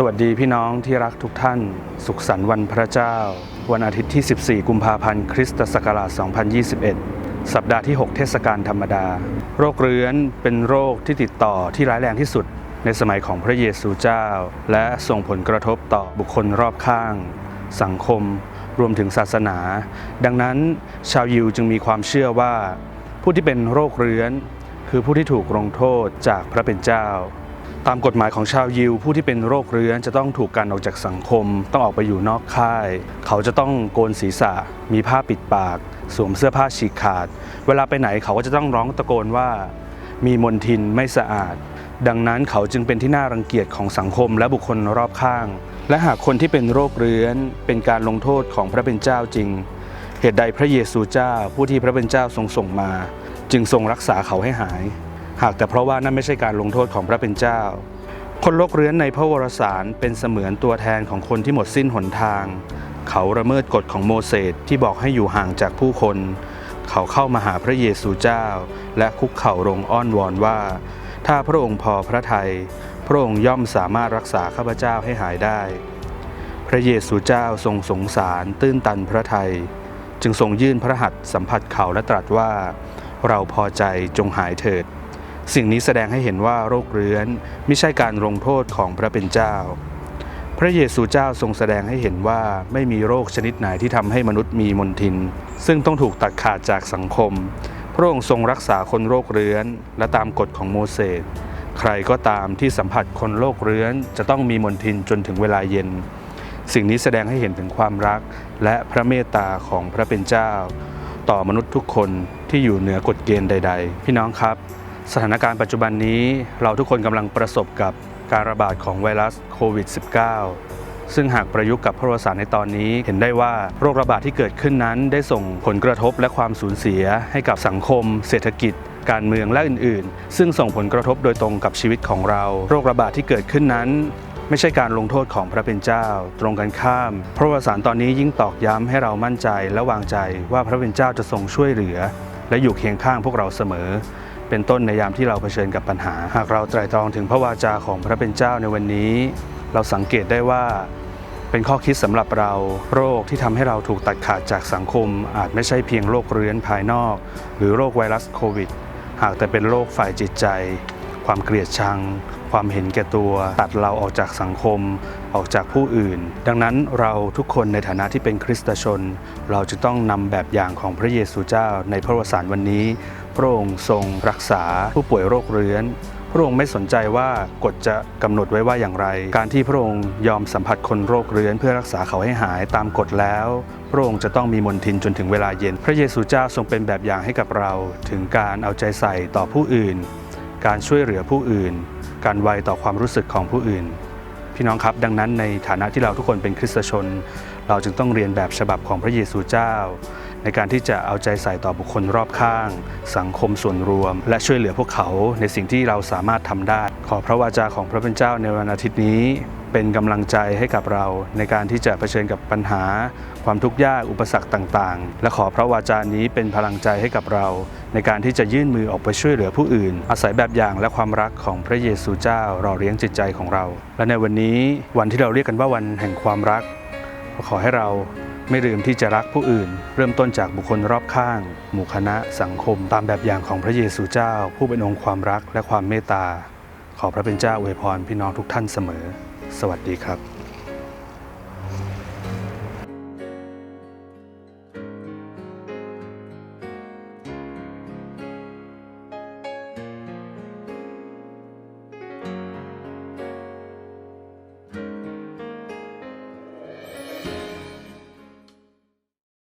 สวัสดีพี่น้องที่รักทุกท่าน สุขสันต์วันพระเจ้า วันอาทิตย์ที่ 14 กุมภาพันธ์ คริสตศักราช 2021 สัปดาห์ที่ 6 เทศกาลธรรมดา โรคเรื้อนเป็นโรคที่ติดต่อที่ร้ายแรงที่สุด ในสมัยของพระเยซูเจ้า และส่งผลกระทบต่อบุคคลรอบข้าง สังคม รวมถึงศาสนา ดังนั้นชาวยิวจึงมีความเชื่อว่า ผู้ที่เป็นโรคเรื้อน คือผู้ที่ถูกลงโทษจากพระเป็นเจ้า ตามกฎหมายของชาวยิว ผู้ที่เป็นโรคเรื้อนจะต้องถูกกันออกจากสังคม ต้องออกไปอยู่นอกค่าย เขาจะต้องโกนศีรษะ มีผ้าปิดปาก สวมเสื้อผ้าฉีกขาด เวลาไปไหนเขาก็จะต้องร้องตะโกนว่า มีมนทินไม่สะอาด ดังนั้นเขาจึงเป็นที่น่ารังเกียจของสังคมและบุคคลรอบข้าง และหากคนที่เป็นโรคเรื้อน เป็นการลงโทษของพระเป็นเจ้าจริง เหตุใดพระเยซูเจ้าผู้ที่พระเป็นเจ้าทรงส่งมา จึงทรงรักษาเขาให้หาย หากแต่เพราะว่านั่นไม่ใช่การลงโทษของพระเป็นเจ้า คนโรคเรื้อนในพระวรสารเป็นเสมือนตัวแทนของคนที่หมดสิ้นหนทาง เขาระเมิดกฎของโมเสสที่บอกให้อยู่ห่างจากผู้คน เขาเข้ามาหาพระเยซูเจ้า และคุกเข่าลงอ้อนวอนว่า ถ้าพระองค์พอพระทยัยพระองค์ย่อมสามารถรักษาข้าพเจ้าให้หายได้ พระเยซูเจ้าทรงสงสารตื้นตันพระทัยจึงทรงยื่นพระหัตถ์สัมผัสเขาและตรัสว่า เราพอใจจงหายเถิด สิ่งนี้แสดงให้เห็นว่าโรคเรื้อนไม่ใช่การลงโทษของพระเป็นเจ้า พระเยซูเจ้าทรงแสดงให้เห็นว่าไม่มีโรคชนิดไหนที่ทำให้มนุษย์มีมนทิน ซึ่งต้องถูกตัดขาดจากสังคม พระองค์ทรงรักษาคนโรคเรื้อนและตามกฎของโมเสสใครก็ตามที่สัมผัสคนโรคเรื้อนจะต้องมีมนทินจนถึงเวลาเย็น สิ่งนี้แสดงให้เห็นถึงความรัก และพระเมตตาของพระเป็นเจ้า ต่อมนุษย์ทุกคนที่อยู่เหนือกฎเกณฑ์ใด ๆ พี่น้องครับ สถานการณ์ปัจจุบันนี้เราทุกคนกำลังประสบกับการระบาดของไวรัสโควิด -19 ซึ่งหากประยุกต์กับพระวสารในตอนนี้เห็นได้ว่าโรคระบาดที่เกิดขึ้นนั้นได้ส่งผลกระทบและความสูญเสียให้กับสังคม เศรษฐกิจ การเมืองและอื่น ๆ ซึ่งส่งผลกระทบโดยตรงกับชีวิตของเรา โรคระบาดที่เกิดขึ้นนั้น ไม่ใช่การลงโทษของพระเป็นเจ้า ตรงกันข้าม พระวสารตอนนี้ยิ่งตอกย้ำให้เรามั่นใจและวางใจว่าพระเป็นเจ้าจะทรงช่วยเหลือ และอยู่เคียงข้างพวกเราเสมอ เป็นต้นในยามที่เราเผชิญกับปัญหา หากเราไตร่ตรองถึงพระวาจาของพระเป็นเจ้าในวันนี้ เราสังเกตได้ว่าเป็นข้อคิดสำหรับเราโรคที่ทำให้เราถูกตัดขาดจากสังคม อาจไม่ใช่เพียงโรคเรื้อนภายนอก หรือโรคไวรัสโควิด หากแต่เป็นโรคฝ่ายจิตใจ ความเกลียดชัง ความเห็นแก่ตัวตัดเราออกจากสังคม ออกจากผู้อื่น ดังนั้นเราทุกคนในฐานะที่เป็นคริสตชน เราจะต้องนำแบบอย่างของพระเยซูเจ้าในพระวสารวันนี้ พระองค์ทรงรักษาผู้ป่วยโรคเรื้อน พระองค์ไม่สนใจว่ากฎจะกำหนดไว้ว่าอย่างไร การที่พระองค์ยอมสัมผัสคนโรคเรื้อน เพื่อรักษาเขาให้หายตามกฎแล้ว พระองค์จะต้องมีมนทินจนถึงเวลาเย็น พระเยซูเจ้าทรงเป็นแบบอย่างให้กับเรา ถึงการเอาใจใส่ต่อผู้อื่น การช่วยเหลือผู้อื่น การไวต่อความรู้สึกของผู้อื่นพี่น้องครับดังนั้นในฐานะที่เราทุกคนเป็นคริสตชน เราจึงต้องเรียนแบบฉบับของพระเยซูเจ้า ในการที่จะเอาใจใส่ต่อบุคคลรอบข้าง สังคมส่วนรวม และช่วยเหลือพวกเขาในสิ่งที่เราสามารถทำได้ ขอพระวาจาของพระเป็นเจ้าในวันอาทิตย์นี้เป็นกำลังใจให้กับเราในการที่จะเผชิญกับปัญหา ความทุกข์ยากอุปสรรคต่างๆ และขอพระวาจานี้เป็นพลังใจให้กับเรา ในการที่จะยื่นมือออกไปช่วยเหลือผู้อื่น อาศัยแบบอย่างและความรักของพระเยซูเจ้าหล่อเลี้ยงจิตใจของเรา และในวันนี้วันที่เราเรียกกันว่าวันแห่งความรัก ขอให้เรา ไม่ลืมที่จะรักผู้อื่น เริ่มต้นจากบุคคลรอบข้าง หมู่คณะสังคม ตามแบบอย่างของพระเยซูเจ้า ผู้เป็นองค์ความรักและความเมตตา ขอพระเป็นเจ้าอวยพรพี่น้องทุกท่านเสมอ สวัสดีครับ